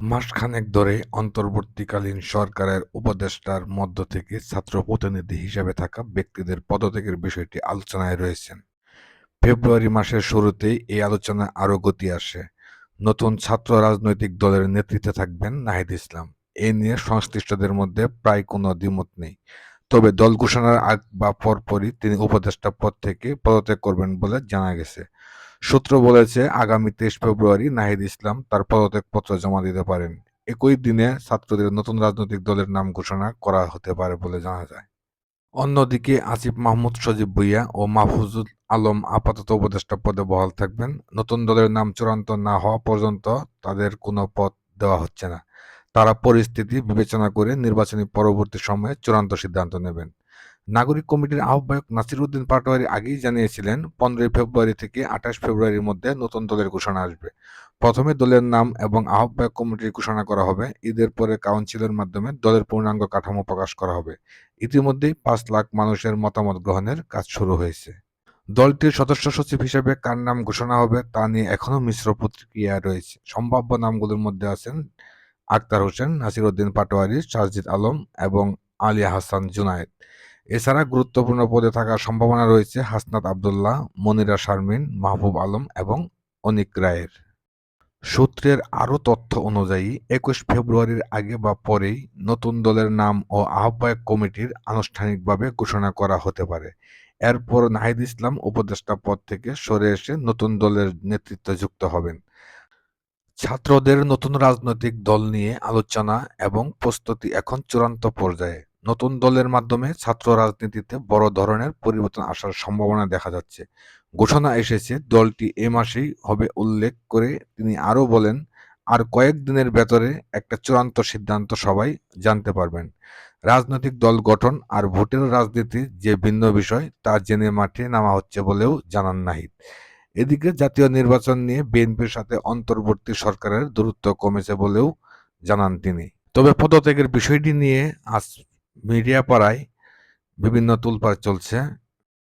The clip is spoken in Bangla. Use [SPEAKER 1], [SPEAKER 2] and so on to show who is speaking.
[SPEAKER 1] মাসখানেক ধরে অন্তর্বর্তীকালীন সরকারের উপদেষ্টার মধ্য থেকে ছাত্র প্রতিনিধি হিসেবে থাকা ব্যক্তিদের পদত্যাগের বিষয়টি আলোচনায় রয়েছেন ফেব্রুয়ারি মাসের শুরুতেই এই আলোচনায় আরও গতি আসে। নতুন ছাত্র রাজনৈতিক দলের নেতৃত্বে থাকবেন নাহিদ ইসলাম। এ নিয়ে সংশ্লিষ্টদের মধ্যে প্রায় কোনো দ্বিমত নেই। তবে দল ঘোষণার আগ বা পরপরই তিনি উপদেষ্টা পদ থেকে পদত্যাগ করবেন বলে জানা গেছে। সূত্র বলেছে, আগামী তেইশ ফেব্রুয়ারি নাহিদ ইসলাম তার পদত্যাগপত্র জমা দিতে পারেন। একই দিনে ছাত্রদের নতুন রাজনৈতিক দলের নাম ঘোষণা করা হতে পারে বলে জানা যায়। অন্যদিকে আসিফ মাহমুদ সজীব ভুইয়া ও মাহফুজুল আলম আপাতত উপদেষ্টা পদে বহাল থাকবেন। নতুন দলের নাম চূড়ান্ত না হওয়া পর্যন্ত তাদের কোনো পদ দেওয়া হচ্ছে না। তারা পরিস্থিতি বিবেচনা করে নির্বাচনী পরবর্তী সময়ে চূড়ান্ত সিদ্ধান্ত নেবেন। নাগরিক কমিটির আহ্বায়ক নাসির উদ্দিন পাটোয়ারি আগেই জানিয়েছিলেন, পনেরোই ফেব্রুয়ারি থেকে আঠাশ ফেব্রুয়ারির মধ্যে নতুন দলের ঘোষণা আসবে। প্রথমে দলের নাম এবং আহ্বায়ক কমিটির ঘোষণা করা হবে। ঈদের পরে কাউন্সিলের মাধ্যমে দলের পূর্ণাঙ্গ কাঠামো প্রকাশ করা হবে। ইতিমধ্যেই পাঁচ লাখ মানুষের মতামত গ্রহণের কাজ শুরু হয়েছে। দলটির সদস্য সচিব হিসেবে কার নাম ঘোষণা হবে তা নিয়ে এখনও মিশ্র প্রতিক্রিয়া রয়েছে। সম্ভাব্য নামগুলোর মধ্যে আছেন আক্তার হোসেন নাসির উদ্দিন পাটোয়ারি সারজিদ আলম এবং আলিয়া হাসান জুনায়েদ। এছাড়া গুরুত্বপূর্ণ পদে থাকার সম্ভাবনা রয়েছে হাসনাত আবদুল্লাহ, মনিরা শারমিন, মাহবুব আলম এবং অনিক রায়ের। সূত্রের আরও তথ্য অনুযায়ী, একুশ ফেব্রুয়ারির আগে বা পরেই নতুন দলের নাম ও আহ্বায়ক কমিটির আনুষ্ঠানিকভাবে ঘোষণা করা হতে পারে। এরপর নাহিদ ইসলাম উপদেষ্টা পদ থেকে সরে এসে নতুন দলের নেতৃত্বে যুক্ত হবেন। ছাত্রদের নতুন রাজনৈতিক দল নিয়ে আলোচনা এবং প্রস্তুতি এখন চূড়ান্ত পর্যায়ে। নতুন দলের মাধ্যমে ছাত্র রাজনীতিতে বড় ধরনের পরিবর্তন আসার সম্ভাবনা দেখা যাচ্ছে। ঘোষণা এসেছে, দলটি এ মাসেই হবে উল্লেখ করে তিনি আরও বলেন, আর কয়েকদিনের ভেতরে একটা চূড়ান্ত সিদ্ধান্ত সবাই জানতে পারবেন। রাজনৈতিক দল গঠন আর ভোটের রাজনীতি যে ভিন্ন বিষয়, তা জেনে মাঠে নামা হচ্ছে বলেও জানান নাহিদ। এদিকে জাতীয় নির্বাচন নিয়ে বিএনপির সাথে অন্তর্বর্তী সরকারের দূরত্ব কমেছে বলেও জানান তিনি। তবে পদত্যাগের বিষয়টি নিয়ে আজ মিডিয়া পাড়ায় বিভিন্ন তুলপাড় চলছে।